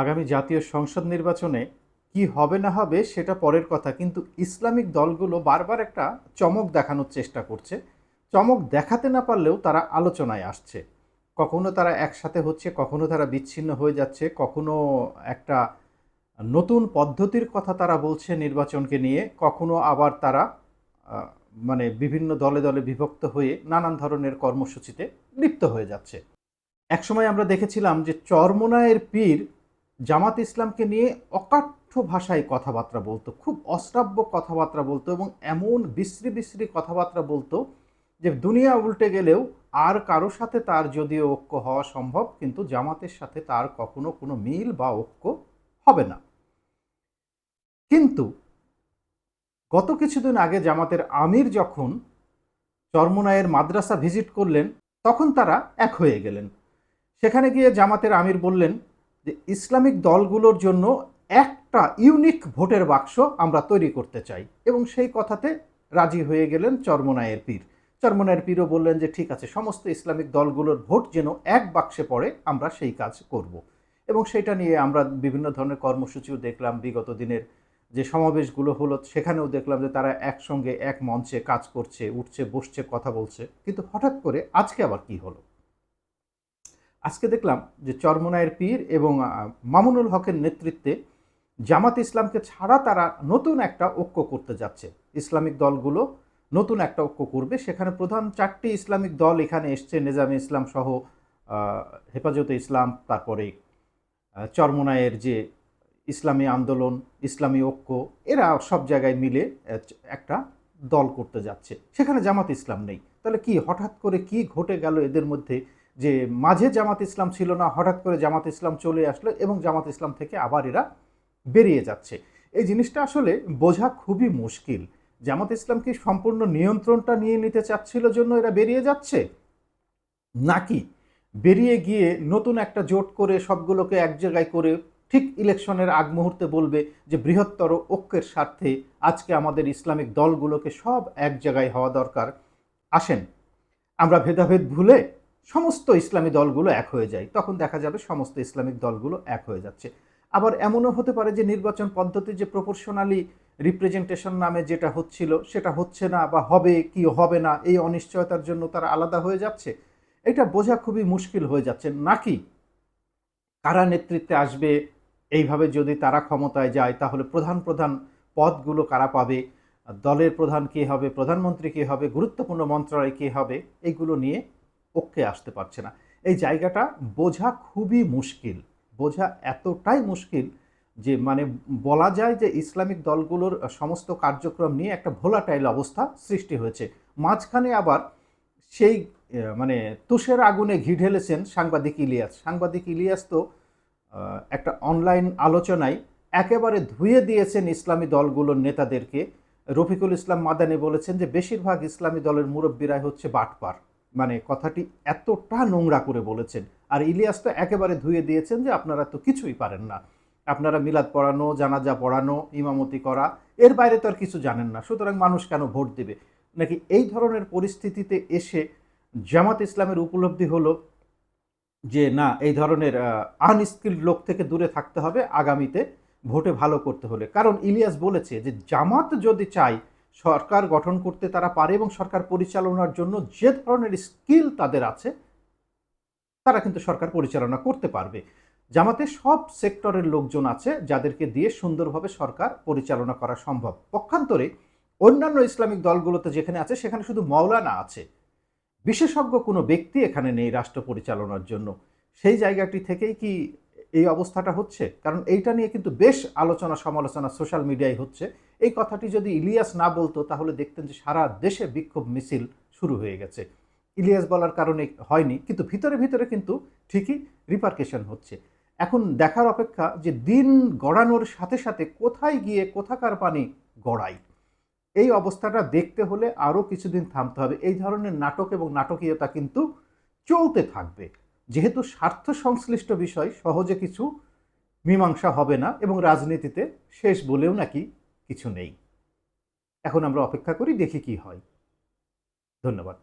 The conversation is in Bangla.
আগামী জাতীয় সংসদ নির্বাচনে কি হবে না হবে সেটা পরের কথা, কিন্তু ইসলামিক দলগুলো বারবার একটা চমক দেখানোর চেষ্টা করছে। চমক দেখাতে না পারলেও তারা আলোচনায় আসছে। কখনো তারা একসাথে হচ্ছে, কখনো তারা বিচ্ছিন্ন হয়ে যাচ্ছে, কখনো একটা নতুন পদ্ধতির কথা তারা বলছে নির্বাচনকে নিয়ে, কখনো আবার তারা মানে বিভিন্ন দলে দলে বিভক্ত হয়ে নানান ধরনের কর্মসূচিতে লিপ্ত হয়ে যাচ্ছে। একসময় আমরা দেখেছিলাম যে চরমোনায়ের পীর জামাত ইসলামকে নিয়ে অকাঠ্য ভাষায় কথাবার্তা বলতো, খুব অশ্রাব্য কথাবার্তা বলতো এবং এমন বিশ্রী বিশ্রী কথাবার্তা বলতো যে দুনিয়া উল্টে গেলেও আর কারও সাথে তার যদিও ঐক্য হওয়া সম্ভব, কিন্তু জামাতের সাথে তার কখনো কোনো মিল বা ঐক্য হবে না। কিন্তু গত কিছুদিন আগে জামাতের আমির যখন চরমোনায়ের মাদ্রাসা ভিজিট করলেন, তখন তারা এক হয়ে গেলেন। সেখানে গিয়ে জামাতের আমির বললেন যে ইসলামিক দলগুলোর জন্য একটা ইউনিক ভোটের বাক্স আমরা তৈরি করতে চাই। এবং সেই কথাতে রাজি হয়ে গেলেন চরমোনায়ের পীর চরমোনায়ের পীরও বললেন যে, ঠিক আছে, সমস্ত ইসলামিক দলগুলোর ভোট যেন এক বাক্সে পড়ে, আমরা সেই কাজ করব। এবং সেটা নিয়ে আমরা বিভিন্ন ধরনের কর্মসূচিও দেখলাম। বিগত দিনের যে সমাবেশগুলো হলো, সেখানেও দেখলাম যে তারা একসঙ্গে এক মঞ্চে কাজ করছে, উঠছে, বসছে, কথা বলছে। কিন্তু হঠাৎ করে আজকে আবার কি হলো? আজকে দেখলাম যে চরমোনায়ের পীর এবং মামুনুল হকের নেতৃত্বে জামাত ইসলামকে ছাড়া তারা নতুন একটা ঐক্য করতে যাচ্ছে। ইসলামিক দলগুলো নতুন একটা ঐক্য করবে। সেখানে প্রধান চারটি ইসলামিক দল এখানে এসছে, নেজামে ইসলাম সহ হেফাজতে ইসলাম, তারপরে চরমোনায়ের যে ইসলামী আন্দোলন, ইসলামী ঐক্য, এরা সব জায়গায় মিলে একটা দল করতে যাচ্ছে। সেখানে জামাত ইসলাম নেই। তাহলে কি হঠাৎ করে কি ঘটে গেল এদের মধ্যে? যে মাঝে জামাত ইসলাম ছিল না, হঠাৎ করে জামাত ইসলাম চলে আসলো এবং জামাত ইসলাম থেকে আবার এরা বেরিয়ে যাচ্ছে। এই জিনিসটা আসলে বোঝা খুবই মুশকিল। জামাত ইসলাম কি সম্পূর্ণ নিয়ন্ত্রণটা নিয়ে নিতে চাচ্ছিল জন্য এরা বেরিয়ে যাচ্ছে? নাকি বেরিয়ে গিয়ে নতুন একটা জোট করে সবগুলোকে এক জায়গায় করে ঠিক ইলেকশনের আগ মুহূর্তে বলবে যে বৃহত্তর ঐক্যের স্বার্থে আজকে আমাদের ইসলামিক দলগুলোকে সব এক জায়গায় হওয়া দরকার। আসেন, আমরা ভেদাভেদ ভুলে সমস্ত ইসলামী দলগুলো এক হয়ে যায়। তখন দেখা যাবে সমস্ত ইসলামিক দলগুলো এক হয়ে যাচ্ছে। আবার এমনও হতে পারে যে নির্বাচন পদ্ধতি যে প্রপোর্শনালি রিপ্রেজেন্টেশন নামে যেটা হচ্ছিল, সেটা হচ্ছে না বা হবে কি হবে না, এই অনিশ্চয়তার জন্য তারা আলাদা হয়ে যাচ্ছে। এটা বোঝা খুবই মুশকিল হয়ে যাচ্ছে। নাকি কারা নেতৃত্বে আসবে, এইভাবে যদি তারা ক্ষমতায় যায়, তাহলে প্রধান প্রধান পদগুলো কারা পাবে? দলের প্রধান কে হবে? প্রধানমন্ত্রী কে হবে? গুরুত্বপূর্ণ মন্ত্রণালয় কে হবে? এইগুলো নিয়ে ঐক্যে আসতে পারছে না। এই জায়গাটা বোঝা খুবই মুশকিল। বোঝা এতটাই মুশকিল যে মানে বলা যায় যে, ইসলামিক দলগুলোর সমস্ত কার্যক্রম নিয়ে একটা ভোলাটাইল অবস্থা সৃষ্টি হয়েছে। মাঝখানে আবার সেই মানে তুষের আগুনে ঘি ঢেলেছেন সাংবাদিক ইলিয়াস। সাংবাদিক ইলিয়াস তো একটা অনলাইন আলোচনায় একেবারে ধুয়ে দিয়েছেন ইসলামী দলগুলোর নেতাদেরকে। রফিকুল ইসলাম মাদানি বলেছেন যে, বেশিরভাগ ইসলামী দলের মুরব্বীরাই হচ্ছে বাটপার। মানে কথাটি এতটা নোংরা করে বলেছেন। আর ইলিয়াস তো একেবারে ধুয়ে দিয়েছেন যে আপনারা তো কিছুই পারেন না। আপনারা মিলাদ পড়ানো, জানাজা পড়ানো, ইমামতি করা, এর বাইরে তো আর কিছু জানেন না। সুতরাং মানুষ কেন ভোট দেবে? নাকি এই ধরনের পরিস্থিতিতে এসে জামাত ইসলামের উপলব্ধি হলো যে, না, এই ধরনের আনস্কিল্ড লোক থেকে দূরে থাকতে হবে। আগামীতে ভোটে ভালো করতে হলে। কারণ ইলিয়াস বলেছে যে, জামাত যদি চায় সরকার গঠন করতে তারা পারে এবং সরকার পরিচালনার জন্য যে ধরনের স্কিল তাদের আছে, তারা কিন্তু সরকার পরিচালনা করতে পারবে। জামাতে সব সেক্টরের লোকজন আছে যাদেরকে দিয়ে সুন্দরভাবে সরকার পরিচালনা করা সম্ভব। পক্ষান্তরে অন্যান্য ইসলামিক দলগুলোতে যেখানে আছে, সেখানে শুধু মৌলানা আছে। বিশেষজ্ঞ কোনো ব্যক্তি এখানে নেই রাষ্ট্র পরিচালনার জন্য। সেই জায়গাটি থেকেই কি এই অবস্থাটা হচ্ছে। কারণ এইটা নিয়ে কিন্তু বেশ আলোচনা সমালোচনা সোশ্যাল মিডিয়ায় হচ্ছে। এই কথাটি যদি ইলিয়াস না বলতো, তাহলে দেখতেন যে সারা দেশে বিক্ষোভ মিছিল শুরু হয়ে গেছে। ইলিয়াস বলার কারণে হয়নি, কিন্তু ভিতরে ভিতরে কিন্তু ঠিকই রিপার্কেশন হচ্ছে। এখন দেখার অপেক্ষা যে দিন গড়ানোর সাথে সাথে কোথায় গিয়ে কোথাকার পানি গড়ায়। এই অবস্থাটা দেখতে হলে আরও কিছুদিন থামতে হবে। এই ধরনের নাটক এবং নাটকীয়তা কিন্তু চলতে থাকবে। যেহেতু স্বার্থ সংশ্লিষ্ট বিষয়, সহজে কিছু মীমাংসা হবে না এবং রাজনীতিতে শেষ বলেও নাকি কিছু নেই। এখন আমরা অপেক্ষা করি, দেখি কি হয়। ধন্যবাদ।